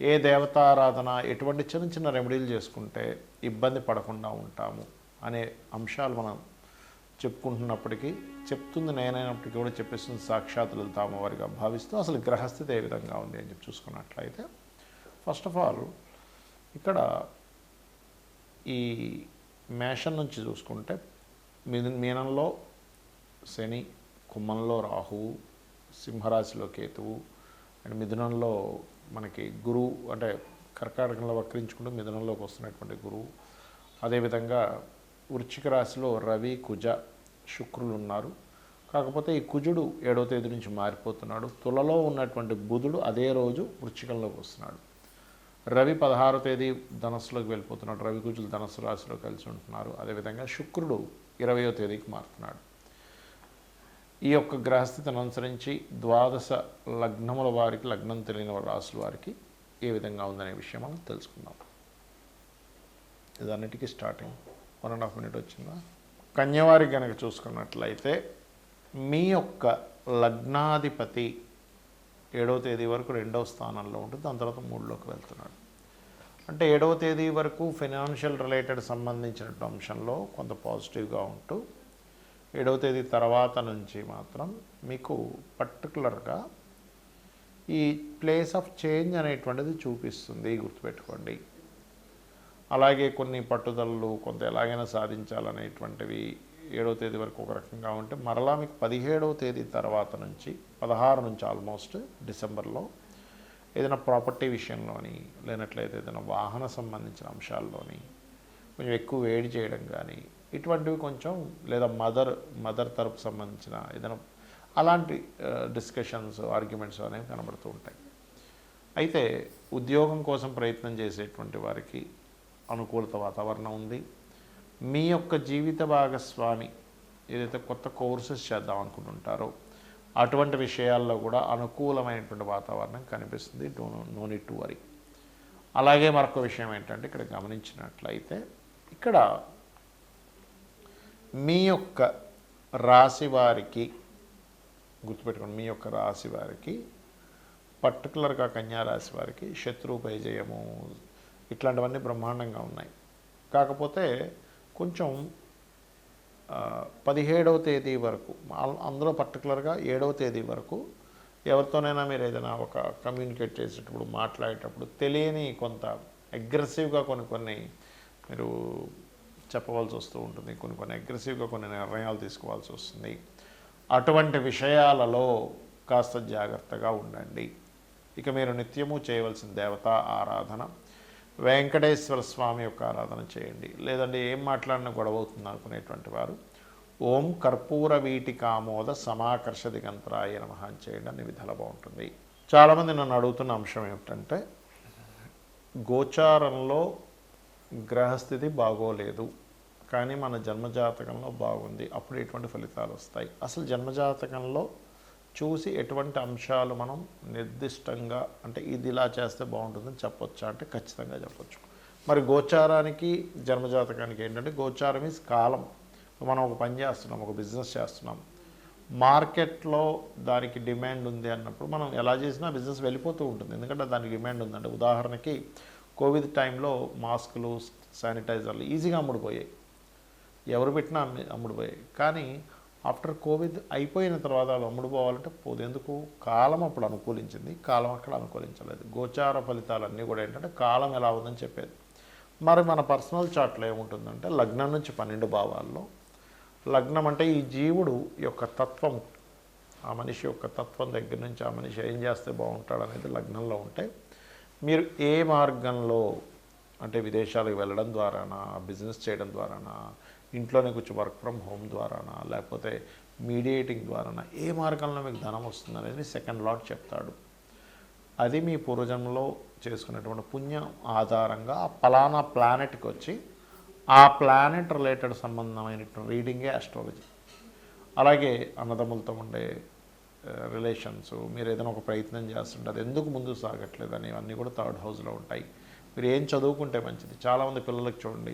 ఏ దేవతారాధన ఎటువంటి చిన్న చిన్న రెమెడీలు చేసుకుంటే ఇబ్బంది పడకుండా ఉంటాము అనే అంశాలు మనం చెప్పుకుంటున్నప్పటికీ చెప్తుంది నేనైనప్పటికీ కూడా చెప్పేస్తుంది సాక్షాత్ వెళ్తాము వారిగా భావిస్తూ అసలు గ్రహస్థితి ఏ విధంగా ఉంది అని చెప్పి చూసుకున్నట్లయితే ఫస్ట్ ఆఫ్ ఆల్ ఇక్కడ ఈ మేషం నుంచి చూసుకుంటే మిథు మీనంలో శని కుంభంలో రాహువు సింహరాశిలో కేతువు అండ్ మిథునంలో మనకి గురువు అంటే కర్కాటకంలో వక్రించుకుంటూ మిథునంలోకి వస్తున్నటువంటి గురువు. అదేవిధంగా వృశ్చిక రాశిలో రవి కుజ శుక్రులు ఉన్నారు. కాకపోతే ఈ కుజుడు ఏడవ తేదీ నుంచి మారిపోతున్నాడు. తులలో ఉన్నటువంటి బుధుడు అదే రోజు వృశ్చికంలోకి వస్తున్నాడు. రవి పదహారో తేదీ ధనస్సులోకి వెళ్ళిపోతున్నాడు. రవి కుజులు ధనస్సు రాశిలో కలిసి ఉంటున్నారు. అదేవిధంగా శుక్రుడు ఇరవయో తేదీకి మారుతున్నాడు. ఈ యొక్క గ్రహస్థితిని అనుసరించి ద్వాదశ లగ్నముల వారికి లగ్నం తెలియని రాసుల వారికి ఏ విధంగా ఉందనే విషయం మనం తెలుసుకుందాం. ఇదన్నిటికీ starting. One and half minute వచ్చిందా? కన్యవారి కనుక చూసుకున్నట్లయితే మీ యొక్క లగ్నాధిపతి ఏడవ తేదీ వరకు రెండవ స్థానంలో ఉంటుంది. దాని తర్వాత మూడులోకి వెళ్తున్నాడు. అంటే ఏడవ తేదీ వరకు ఫినాన్షియల్ రిలేటెడ్ సంబంధించిన అంశంలో కొంత పాజిటివ్గా ఉంటూ ఏడవ తేదీ తర్వాత నుంచి మాత్రం మీకు పర్టికులర్గా ఈ ప్లేస్ ఆఫ్ చేంజ్ అనేటువంటిది చూపిస్తుంది గుర్తుపెట్టుకోండి. అలాగే కొన్ని పట్టుదలలు కొంత ఎలాగైనా సాధించాలనేటువంటివి ఏడవ తేదీ వరకు ఒక రకంగా ఉంటే మరలా మీకు పదిహేడవ తేదీ తర్వాత నుంచి పదహారు నుంచి ఆల్మోస్ట్ డిసెంబర్లో ఏదైనా ప్రాపర్టీ విషయంలోని లేనట్లయితే ఏదైనా వాహన సంబంధించిన అంశాల్లోని కొంచెం ఎక్కువ వేడి చేయడం కానీ ఇటువంటివి కొంచెం లేదా మదర్ మదర్ తరపు సంబంధించిన ఏదైనా అలాంటి డిస్కషన్స్ ఆర్గ్యుమెంట్స్ అనేవి కనబడుతూ ఉంటాయి. అయితే ఉద్యోగం కోసం ప్రయత్నం చేసేటువంటి వారికి అనుకూలత వాతావరణం ఉంది. మీ యొక్క జీవిత భాగస్వామి ఏదైతే కొత్త కోర్సెస్ చేద్దాం అనుకుంటుంటారో అటువంటి విషయాల్లో కూడా అనుకూలమైనటువంటి వాతావరణం కనిపిస్తుంది. Do no need to worry అలాగే మరొక విషయం ఏంటంటే ఇక్కడ గమనించినట్లయితే ఇక్కడ మీ యొక్క రాశి వారికి గుర్తుపెట్టుకోండి మీ యొక్క రాశి వారికి పర్టికులర్గా కన్యా రాశి వారికి శత్రువు పైజయము ఇట్లాంటివన్నీ బ్రహ్మాండంగా ఉన్నాయి. కాకపోతే కొంచెం పదిహేడవ తేదీ వరకు అందులో పర్టికులర్గా ఏడవ తేదీ వరకు ఎవరితోనైనా మీరు ఏదైనా ఒక కమ్యూనికేట్ చేసేటప్పుడు మాట్లాడేటప్పుడు తెలియని కొంత అగ్రెసివ్గా కొన్ని కొన్ని మీరు చెప్పవలసి వస్తూ ఉంటుంది. కొన్ని కొన్ని అగ్రెసివ్గా కొన్ని నిర్ణయాలు తీసుకోవాల్సి వస్తుంది. అటువంటి విషయాలలో కాస్త జాగ్రత్తగా ఉండండి. ఇక మీరు నిత్యము చేయవలసిన దేవతా ఆరాధన వెంకటేశ్వర స్వామి యొక్క ఆరాధన చేయండి. లేదంటే ఏం మాట్లాడినా గొడవ అవుతుంది అనుకునేటువంటి వారు ఓం కర్పూర వీటికామోద సమాకర్ష దిగంతరాయ నమ అని చేయండి. అన్ని విధాలు బాగుంటుంది. చాలామంది నన్ను అడుగుతున్న అంశం ఏమిటంటే గోచారంలో గ్రహస్థితి బాగోలేదు కానీ మన జన్మజాతకంలో బాగుంది. అప్పుడు ఎటువంటి ఫలితాలు వస్తాయి? అసలు జన్మజాతకంలో చూసి ఎటువంటి అంశాలు మనం నిర్దిష్టంగా అంటే ఇది ఇలా చేస్తే బాగుంటుందని చెప్పొచ్చా? అంటే ఖచ్చితంగా చెప్పొచ్చు. మరి గోచారానికి జన్మజాతకానికి ఏంటంటే గోచారం ఈజ్ కాలం. మనం ఒక పని చేస్తున్నాం ఒక బిజినెస్ చేస్తున్నాం. మార్కెట్లో దానికి డిమాండ్ ఉంది అన్నప్పుడు మనం ఎలా చేసినా బిజినెస్ వెళ్ళిపోతూ ఉంటుంది. ఎందుకంటే దానికి డిమాండ్ ఉందంటే ఉదాహరణకి కోవిడ్ టైంలో మాస్కులు శానిటైజర్లు ఈజీగా అమ్ముడుపోయాయి. ఎవరు పెట్టినా అమ్మి అమ్ముడుపోయాయి. కానీ ఆఫ్టర్ కోవిడ్ అయిపోయిన తర్వాత వాళ్ళు అమ్ముడుపోవాలంటే పోదెందుకు? కాలం అప్పుడు అనుకూలించింది. కాలం అక్కడ అనుకూలించలేదు. గోచార ఫలితాలన్నీ కూడా ఏంటంటే కాలం ఎలా ఉందని చెప్పేది. మరి మన పర్సనల్ చార్ట్లో ఏముంటుందంటే లగ్నం నుంచి పన్నెండు భావాల్లో. లగ్నం అంటే ఈ జీవుడు యొక్క తత్వం. ఆ మనిషి యొక్క తత్వం దగ్గర నుంచి ఆ మనిషి ఏం చేస్తే బాగుంటాడు అనేది లగ్నంలో ఉంటే మీరు ఏ మార్గంలో అంటే విదేశాలకు వెళ్ళడం ద్వారానా బిజినెస్ చేయడం ద్వారానా ఇంట్లోనే కూర్చో వర్క్ ఫ్రమ్ హోమ్ ద్వారానా లేకపోతే మీడియేటింగ్ ద్వారానా ఏ మార్గంలో మీకు ధనం వస్తుంది అనేది సెకండ్ లాట్ చెప్తాడు. అది మీ పూర్వజన్మలో చేసుకునేటువంటి పుణ్యం ఆధారంగా ఫలానా ప్లానెట్కి వచ్చి ఆ ప్లానెట్ రిలేటెడ్ సంబంధమైనటువంటి రీడింగే అస్ట్రాలజీ అలాగే అన్నదమ్ములతో ఉండే Uh, రిలేషన్స్ మీరు ఏదైనా ఒక ప్రయత్నం చేస్తుంటే అది ఎందుకు ముందుకు సాగట్లేదు అని ఇవన్నీ కూడా థర్డ్ హౌస్లో ఉంటాయి. మీరు ఏం చదువుకుంటే మంచిది? చాలామంది పిల్లలకు చూడండి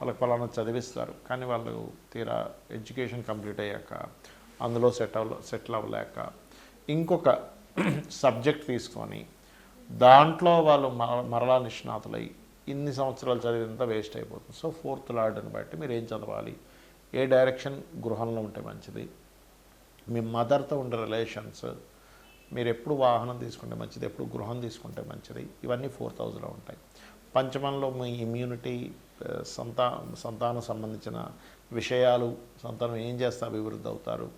వాళ్ళకి పలానా చదివిస్తారు కానీ వాళ్ళు తీరా ఎడ్యుకేషన్ కంప్లీట్ అయ్యాక అందులో సెట్ అవ్వ సెటిల్ అవ్వలేక ఇంకొక సబ్జెక్ట్ తీసుకొని దాంట్లో వాళ్ళు మర- మరలా నిష్ణాతులై ఇన్ని సంవత్సరాలు చదివినంత వేస్ట్ అయిపోతుంది. సో ఫోర్త్ లార్డ్ని బట్టి మీరు ఏం చదవాలి? ఏ డైరెక్షన్ గృహంలో ఉంటే మంచిది? మీ మదర్తో ఉండే రిలేషన్స్ మీరు ఎప్పుడు వాహనం తీసుకుంటే మంచిది ఎప్పుడు గృహం తీసుకుంటే మంచిది ఇవన్నీ ఫోర్ థౌజండ్లో ఉంటాయి. పంచమంలో మీ ఇమ్యూనిటీ సంతా సంతానం సంబంధించిన విషయాలు సంతానం ఏం చేస్తే అభివృద్ధి అవుతారు.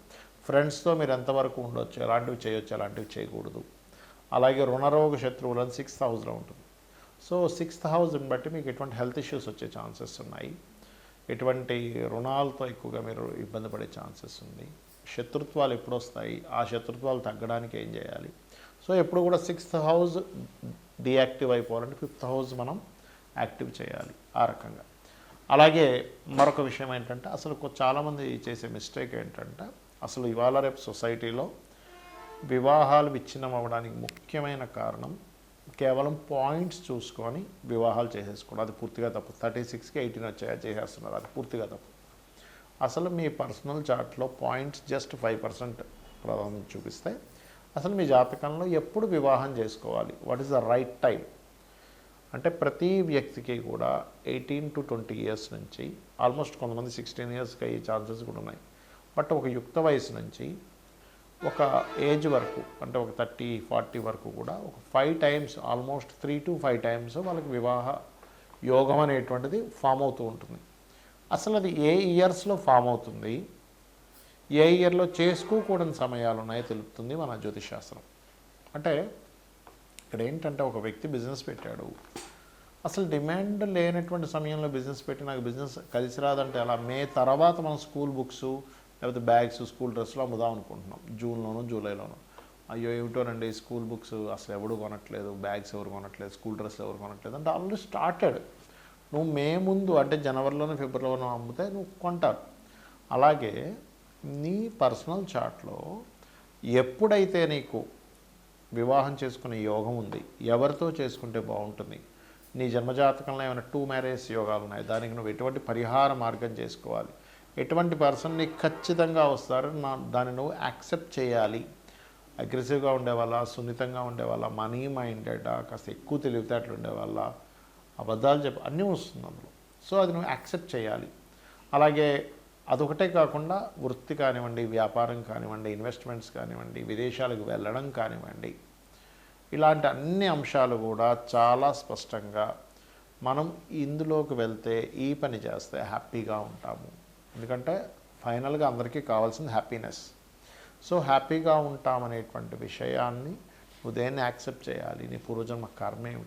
ఫ్రెండ్స్తో మీరు ఎంతవరకు ఉండొచ్చు ఎలాంటివి చేయొచ్చు ఎలాంటివి చేయకూడదు. అలాగే రుణరోగ శత్రువులను సిక్స్త్ హౌస్లో ఉంటుంది. సో సిక్స్త్ హౌస్ని బట్టి మీకు ఎటువంటి హెల్త్ ఇష్యూస్ వచ్చే ఛాన్సెస్ ఉన్నాయి. ఎటువంటి రుణాలతో ఎక్కువగా మీరు ఇబ్బంది పడే ఛాన్సెస్ ఉంది. శత్రుత్వాలు ఎప్పుడు వస్తాయి ఆ శత్రుత్వాలు తగ్గడానికి ఏం చేయాలి? సో ఎప్పుడు కూడా సిక్స్త్ హౌస్ డియాక్టివ్ అయిపోవాలంటే ఫిఫ్త్ హౌస్ మనం యాక్టివ్ చేయాలి ఆ రకంగా. అలాగే మరొక విషయం ఏంటంటే అసలు చాలామంది చేసే మిస్టేక్ ఏంటంటే అసలు ఇవాళ రేపు సొసైటీలో వివాహాలు విచ్ఛిన్నం అవ్వడానికి ముఖ్యమైన కారణం కేవలం పాయింట్స్ చూసుకొని వివాహాలు చేసేసుకోవడం. అది పూర్తిగా తప్పు. థర్టీ సిక్స్కి ఎయిటీన్ వచ్చాయా చేసేస్తున్నారు. అది పూర్తిగా తప్పు. అసలు మీ పర్సనల్ చార్ట్లో పాయింట్స్ జస్ట్ ఫైవ్ పర్సెంట్ ప్రభావం చూపిస్తే అసలు మీ జాతకంలో ఎప్పుడు వివాహం చేసుకోవాలి? What is the right time అంటే ప్రతి వ్యక్తికి కూడా ఎయిటీన్ టు ట్వంటీ ఇయర్స్ నుంచి ఆల్మోస్ట్ కొంతమంది సిక్స్టీన్ ఇయర్స్కి అయ్యే ఛాన్సెస్ కూడా ఉన్నాయి. బట్ ఒక యుక్త వయసు నుంచి ఒక ఏజ్ వరకు అంటే ఒక థర్టీ ఫార్టీ వరకు కూడా ఒక five times almost three to five times వాళ్ళకి వివాహ యోగం అనేటువంటిది ఫామ్ అవుతూ ఉంటుంది. అసలు అది ఏ ఇయర్స్లో ఫామ్ అవుతుంది? ఏ ఇయర్లో చేసుకోకూడని సమయాలు ఉన్నాయో తెలుపుతుంది మన జ్యోతిష్ శాస్త్రం అంటే ఇక్కడ ఏంటంటే ఒక వ్యక్తి బిజినెస్ పెట్టాడు. అసలు డిమాండ్ లేనటువంటి సమయంలో బిజినెస్ పెట్టి నాకు బిజినెస్ కలిసి రాదంటే అలా మే తర్వాత మనం స్కూల్ బుక్స్ లేకపోతే బ్యాగ్స్ స్కూల్ డ్రెస్సులు అమ్ముదాం అనుకుంటున్నాం. జూన్లోను జూలైలోను. అయ్యో ఏమిటోనండి స్కూల్ బుక్స్ అసలు ఎవడు కొనట్లేదు? బ్యాగ్స్ ఎవరు కొనట్లేదు? స్కూల్ డ్రెస్సులు ఎవరు కొనట్లేదు? అంటే ఆల్రెడీ స్టార్టెడ్. నువ్వు మే ముందు అంటే జనవరిలోనే ఫిబ్రవరిలోనో అమ్మితే నువ్వు కొంటారు అలాగే నీ పర్సనల్ చార్ట్లో ఎప్పుడైతే నీకు వివాహం చేసుకునే యోగం ఉంది ఎవరితో చేసుకుంటే బాగుంటుంది? నీ జన్మజాతకంలో ఏమైనా టూ మ్యారేజ్ యోగాలు ఉన్నాయి? దానికి నువ్వు ఎటువంటి పరిహార మార్గం చేసుకోవాలి? ఎటువంటి పర్సన్ నీకు ఖచ్చితంగా వస్తారు? నా దాన్ని నువ్వు యాక్సెప్ట్ చేయాలి. అగ్రెసివ్గా ఉండేవాళ్ళ సున్నితంగా ఉండేవాళ్ళ మనీ మైండెడ్ కాస్త ఎక్కువ తెలివితేటలు ఉండేవాళ్ళ అబద్ధాలు చెప్ప అన్నీ వస్తుంది అందులో. సో అది నువ్వు యాక్సెప్ట్ చేయాలి. అలాగే అదొకటే కాకుండా వృత్తి కానివ్వండి వ్యాపారం కానివ్వండి ఇన్వెస్ట్మెంట్స్ కానివ్వండి విదేశాలకు వెళ్ళడం కానివ్వండి ఇలాంటి అన్ని అంశాలు కూడా చాలా స్పష్టంగా మనం ఇందులోకి వెళ్తే ఈ పని చేస్తే హ్యాపీగా ఉంటాము. ఎందుకంటే ఫైనల్గా అందరికీ కావాల్సింది హ్యాపీనెస్. సో హ్యాపీగా ఉంటామనేటువంటి విషయాన్ని నువ్వు దేన్ని యాక్సెప్ట్ చేయాలి. నీ పూర్వజన్మ కర్మ ఏమిటి